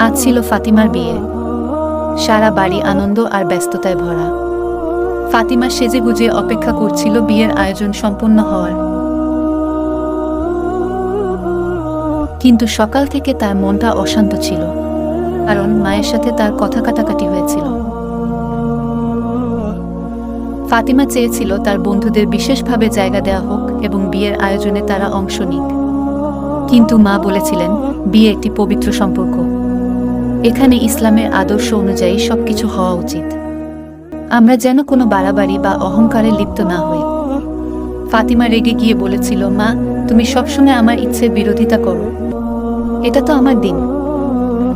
আজ ছিল ফাতিমার বিয়ে। সারা বাড়ি আনন্দ আর ব্যস্ততায় ভরা। ফাতিমা সেজে গুজে অপেক্ষা করছিল বিয়ের আয়োজন সম্পন্ন হওয়ার। কিন্তু সকাল থেকে তার মনটা অশান্ত ছিল, কারণ মায়ের সাথে তার কথা কাটাকাটি হয়েছিল। ফাতিমা চেয়েছিল তার বন্ধুদের বিশেষভাবে জায়গা দেওয়া হোক এবং বিয়ের আয়োজনে তারা অংশ নিক। কিন্তু মা বলেছিলেন, বিয়ে একটি পবিত্র সম্পর্ক। এখানে ইসলামের আদর্শ অনুযায়ী সবকিছু হওয়া উচিত। আমরা যেন কোনো বাড়াবাড়ি বা অহংকারে লিপ্ত না হই। ফাতিমা রেগে গিয়ে বলেছিল, মা, তুমি সবসময় আমার ইচ্ছের বিরোধিতা করো। এটা তো আমার দিন।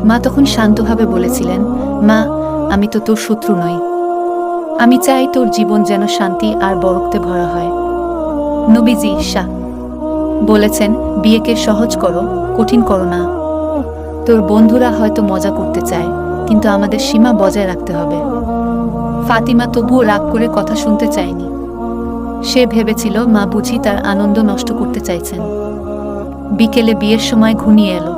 মা তখন শান্তভাবে বলেছিলেন, মা, আমি তো তোর শত্রু নই। আমি চাই তোর জীবন যেন শান্তি আর বরক্তে ভরা হয়। নবীজি শাহ বলেছেন, বিয়েকে সহজ করো, কঠিন করো না। তোর বন্ধুরা হয়তো মজা করতে চায়, কিন্তু আমাদের সীমা বজায় রাখতে হবে। ফাতিমা তবুও রাগ করে কথা শুনতে চায়নি। সে ভেবেছিল মা বুঝি তার আনন্দ নষ্ট করতে চাইছেন। বিকেলে বিয়ের সময় ঘনিয়ে এলো।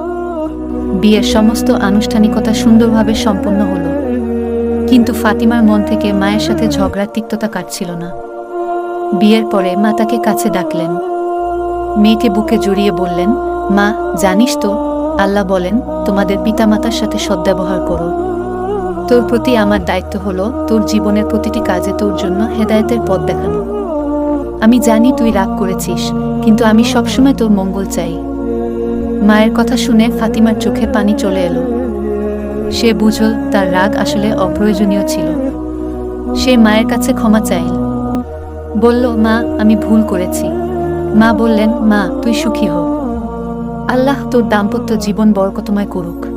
বিয়ের সমস্ত আনুষ্ঠানিকতা সুন্দরভাবে সম্পন্ন হলো। কিন্তু ফাতিমার মন থেকে মায়ের সাথে ঝগড়ার তিক্ততা কাটছিল না। বিয়ের পরে মা তাকে কাছে ডাকলেন। মেয়েকে বুকে জড়িয়ে বললেন, মা, জানিস তো আল্লাহ বলেন, তোমাদের পিতামাতার সাথে সদ্ব্যবহার করো। তোর প্রতি আমার দায়িত্ব হলো তোর জীবনের প্রতিটি কাজে তোর জন্য হেদায়তের পথ দেখানো। আমি জানি তুই রাগ করেছিস, কিন্তু আমি সবসময় তোর মঙ্গল চাই। মায়ের কথা শুনে ফাতিমার চোখে পানি চলে এলো। সে বুঝল তার রাগ আসলে অপ্রয়োজনীয় ছিল। সে মায়ের কাছে ক্ষমা চাইল। বলল, মা, আমি ভুল করেছি। মা বললেন, মা, তুই সুখী হো আল্লাহ তোর দাম্পত্য জীবন বরকতময় করুক।